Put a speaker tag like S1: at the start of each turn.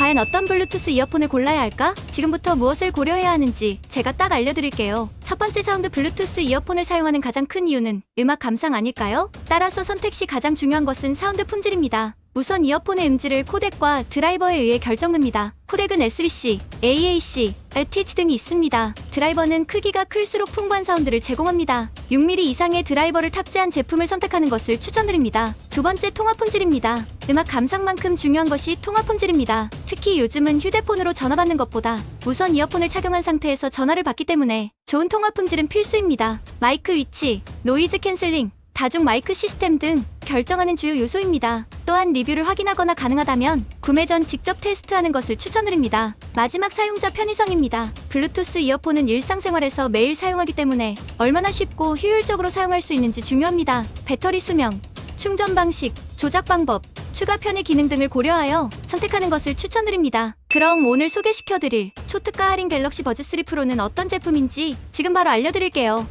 S1: 과연 어떤 블루투스 이어폰을 골라야 할까? 지금부터 무엇을 고려해야 하는지 제가 딱 알려드릴게요. 첫 번째 사운드 블루투스 이어폰을 사용하는 가장 큰 이유는 음악 감상 아닐까요? 따라서 선택 시 가장 중요한 것은 사운드 품질입니다. 우선 이어폰의 음질을 코덱과 드라이버에 의해 결정됩니다. 코덱은 SBC, AAC, LTH 등이 있습니다. 드라이버는 크기가 클수록 풍부한 사운드를 제공합니다. 6mm 이상의 드라이버를 탑재한 제품을 선택하는 것을 추천드립니다. 두 번째 통화 품질입니다. 음악 감상만큼 중요한 것이 통화 품질입니다. 특히 요즘은 휴대폰으로 전화 받는 것보다 무선 이어폰을 착용한 상태에서 전화를 받기 때문에 좋은 통화 품질은 필수입니다. 마이크 위치, 노이즈 캔슬링, 다중 마이크 시스템 등 결정하는 주요 요소입니다. 또한 리뷰를 확인하거나 가능하다면 구매 전 직접 테스트하는 것을 추천드립니다. 마지막 사용자 편의성입니다. 블루투스 이어폰은 일상생활에서 매일 사용하기 때문에 얼마나 쉽고 효율적으로 사용할 수 있는지 중요합니다. 배터리 수명, 충전 방식, 조작 방법, 추가 편의 기능 등을 고려하여 선택하는 것을 추천드립니다. 그럼 오늘 소개시켜드릴 초특가 할인 갤럭시 버즈 3 프로는 어떤 제품인지 지금 바로 알려드릴게요.